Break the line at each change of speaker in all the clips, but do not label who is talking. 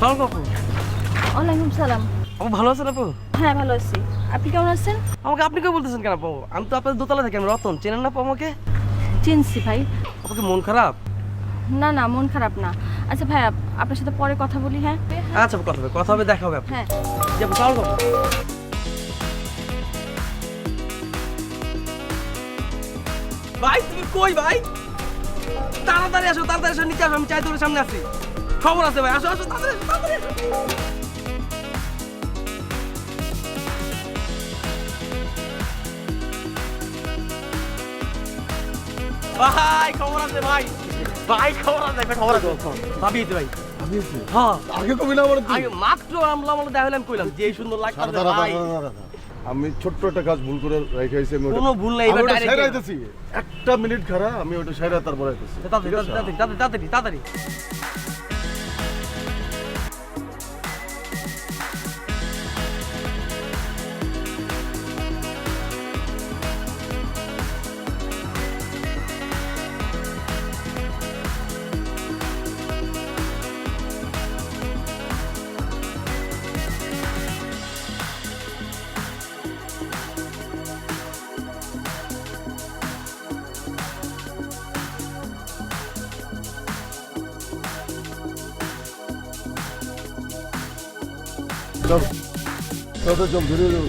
সালাম আপু
ওয়ালাইকুম সালাম।
আপু ভালো আছেন আপু?
হ্যাঁ ভালো আছি। আপনি কেমন আছেন?
আমাকে আপনি কে বলতেছেন কেন আপু? আমি তো আপনার দোতলা থাকি আমি রতন। চেনেন না আপু আমাকে?
চিনছি ভাই।
আপনাকে মন খারাপ?
না না মন খারাপ না। আচ্ছা ভাই আপনার সাথে পরে কথা বলি হ্যাঁ?
আচ্ছা কথা হবে কথা হবে দেখা হবে
হ্যাঁ।
আপু সালাম আপু ভাই তুমি কই ভাই? তাড়াতাড়ি আসো তাড়াতাড়ি আসো নিচে আসো আমি চাই তোর সামনে আছি। খবর আছে ভাই আসো আসো তাড়াতাড়ি তাড়াতাড়ি। ভাই খবর আছে ভাই। ভাই খবর আছে খবর আছে। ভাবি ভাই। হ্যাঁ।
আগে কবি না
আগে মাত্র আমরা আমরা দেখা হলাম কইলাম যে সুন্দর লাগছে ভাই।
আমি ছোট্ট একটা কাজ ভুল করে রেখে আইছি আমি ওটা-
কোনো ভুল নাই, এবার
সাইরা আইতেছি। একটা মিনিট খারা আমি ওটা সাইরা তারপর আইতেছি।
তাড়াতাড়ি তাড়াতাড়ি তাড়াতাড়ি তাড়াতাড়ি।
চল। চল চল, ধরে যাব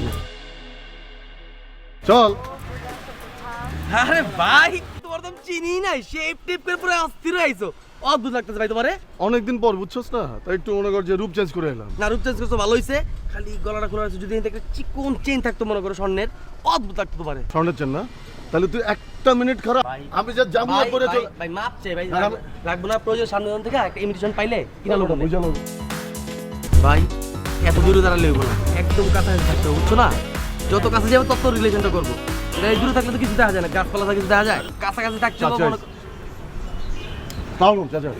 চল।
আরে ভাই তোমার তো চিনি নাই। শেপ টেপ করে পুরো অস্থির হয়ে অদ্ভুত লাগতেছে ভাই তোমারে।
অনেকদিন পর বুঝছস না? তাই একটু মনে কর যে রূপ চেঞ্জ করে এলাম।
না রূপ চেঞ্জ করছ ভালো হইছে। খালি গলাটা খোলা আছে যদি একটা চিকন চেন থাকতো মনে করো স্বর্ণের অদ্ভুত লাগতো তোমারে।
স্বর্ণের চেন না? তাহলে তুই একটা মিনিট খারাপ। আমি যা যাব পরে চল।
ভাই মাপ চাই ভাই রাখব না প্রয়োজন সামনে থেকে একটা ইমিটেশন পাইলে কিনা লোক
বুঝা লোক।
ভাই দূরে দাঁড়ালে হইব না। একদম কাছাকাছি থাকতে হবে, বুঝছ না? যত কাছে যাবে তত রিলেশনটা করব। এটা এই দূরে থাকলে তো কিছু দেখা যায় না গাছপালা থাকে কিছু দেখা যায়। কাছাকাছি থাকতে হবে
তাহলে চাচা।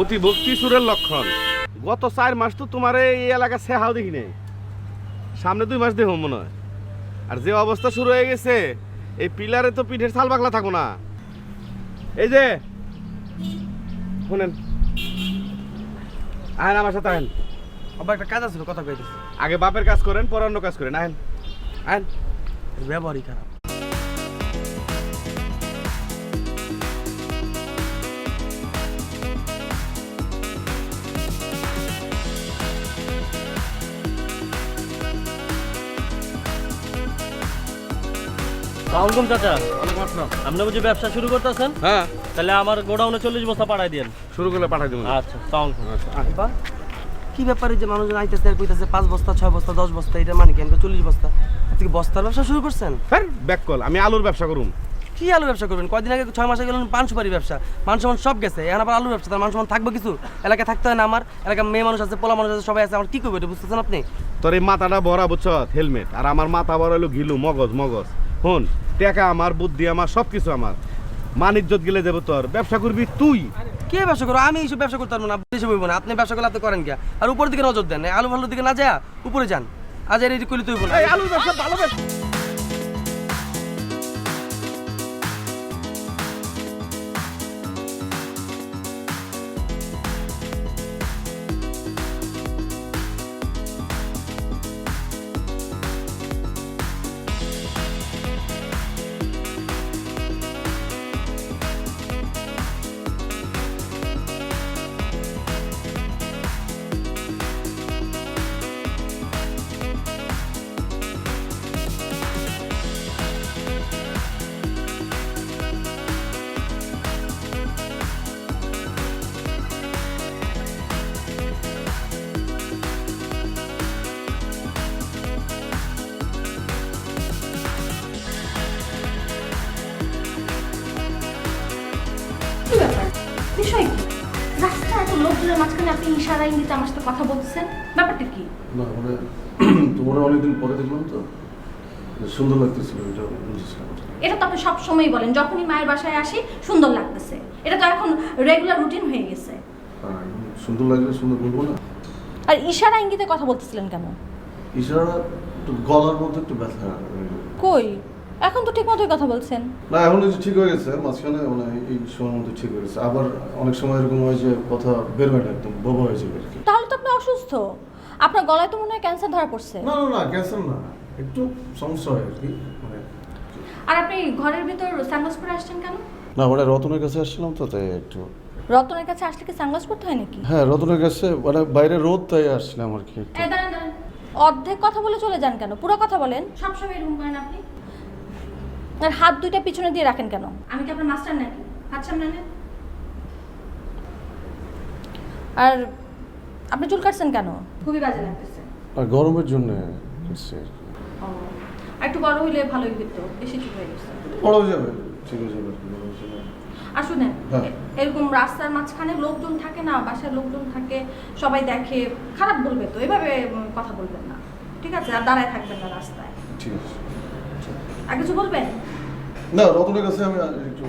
অতি ভক্তি সুরের লক্ষণ। গত চার মাস তো তোমার এই এলাকা সেহাও দেখি নাই সামনে দুই মাস দেখো মনে হয়। আর যে অবস্থা শুরু হয়ে গেছে এই পিলারে তো পিঠের ছাল বাকলা থাকো না। এই যে শুনেন। আহেন আমার সাথে আহেন।
আবার একটা কাজ আছে কথা কইতেছি।
আগে বাপের কাজ করেন পর অন্য কাজ করেন আহেন। আহেন।
ব্যবহারই খারাপ।
সালামালাইকুম চাচা। আপনি বুঝি ব্যবসা শুরু করতেছেন?
হ্যাঁ।
তাহলে আমার গোডাউনে চল্লিশ বস্তা পাঠাই দিন
শুরু করলে পাঠাই দেবো।
আচ্ছা সালামালাইকুম
বা কি ব্যাপারে যে মানুষজন আইতেছে আর কইতেছে পাঁচ বস্তা ছয় বস্তা দশ বস্তা এটা মানে কি? আমাকে চল্লিশ বস্তা। আজকে বস্তার ব্যবসা শুরু করছেন?
হ্যাঁ ব্যাক কল আমি আলুর ব্যবসা করুন।
কি আলু ব্যবসা করবেন? কয়দিন আগে ছয় মাসে গেলেন পান সুপারি ব্যবসা। মান সম্মান সব গেছে এখন আবার আলু ব্যবসা তার মান সম্মান থাকবে কিছু? এলাকায় থাকতে হয় না আমার এলাকায় মেয়ে মানুষ আছে পোলা মানুষ আছে সবাই আছে আমার কি করবে এটা বুঝতেছেন আপনি?
তোর এই মাথাটা ভরা বুঝছ হেলমেট আর আমার মাথা ভরা হলো ঘিলু মগজ মগজ। হন টাকা আমার বুদ্ধি আমার সব কিছু আমার। মান ইজ্জত গেলে যাব তোর ব্যবসা করবি তুই।
কে ব্যবসা করো? আমি এইসব ব্যবসা করতে পারব না এসব হইবো না। আপনি ব্যবসা করলে আপনি করেন কে আর উপরের দিকে নজর দেন। আলু ভালোর দিকে না যায়, উপরে যান। আজ এর এই তো হইবো না।
এই ব্যবসা ভালো ব্যবসা।
মাঝখানে আপনি ইশারা ইঙ্গিতে আমার সাথে কথা বলতেছেন? ব্যাপারটা কি?
না মানে তোমার অনেকদিন পরে দেখলাম তো। সুন্দর লাগতেছিল এটা বুঝেছিলাম।
এটা তো আপনি সবসময়ই বলেন যখনই মায়ের বাসায় আসি সুন্দর লাগতেছে। এটা তো এখন রেগুলার রুটিন হয়ে গেছে।
সুন্দর লাগলে সুন্দর বলব না।
আর ইশারা ইঙ্গিতে কথা বলতেছিলেন কেন?
ইশারা গলার মধ্যে একটু ব্যথা।
কই? এখন তো ঠিক মতোই কথা বলছেন।
না এখন একটু ঠিক হয়ে গেছে মাঝখানে মানে এই সময়ের মধ্যে ঠিক হয়ে গেছে। আবার অনেক সময় এরকম হয় যে কথা বের হয় না একদম বোবা হয়ে যাবে আর কি।
তাহলে তো আপনি অসুস্থ। আপনার গলায় তো মনে হয় ক্যান্সার ধরা পড়ছে।
না না না ক্যান্সার না একটু সমস্যা হয় আর কি মানে
আর আপনি ঘরের ভিতর পরে আসছেন কেন?
না মানে রতনের কাছে আসছিলাম তো তাই একটু
রতনের কাছে আসলে কি সানগ্লাস পরতে হয় নাকি?
হ্যাঁ রতনের কাছে মানে বাইরে রোদ তাই আসছিলাম আর কি
এই দাঁড়ান দাঁড়ান। অর্ধেক কথা বলে চলে যান কেন? পুরো কথা বলেন। সবসময় এরকম করেন আপনি? আর হাত দুইটা পিছনে দিয়ে রাখেন কেন? আমি কি আপনার মাস্টার নাকি? হাত সামনে নেন আর আপনি চুল কাটছেন কেন? খুবই বাজে লাগতেছে।
আর গরমের জন্য আর
একটু বড় হইলে ভালোই হতো বেশি চুল হয়ে গেছে।
বড় হয়ে যাবে ঠিক হয়ে আর হয়ে যাবে।
আর শুনেন
হ্যাঁ।
এরকম রাস্তার মাঝখানে লোকজন থাকে না বাসার লোকজন থাকে সবাই দেখে খারাপ বলবে তো এভাবে কথা বলবেন না। ঠিক আছে আর দাঁড়ায় থাকবেন না রাস্তায়।
ঠিক আছে।
আর কিছু বলবেন?
না রতনের কাছে আমি আর একটু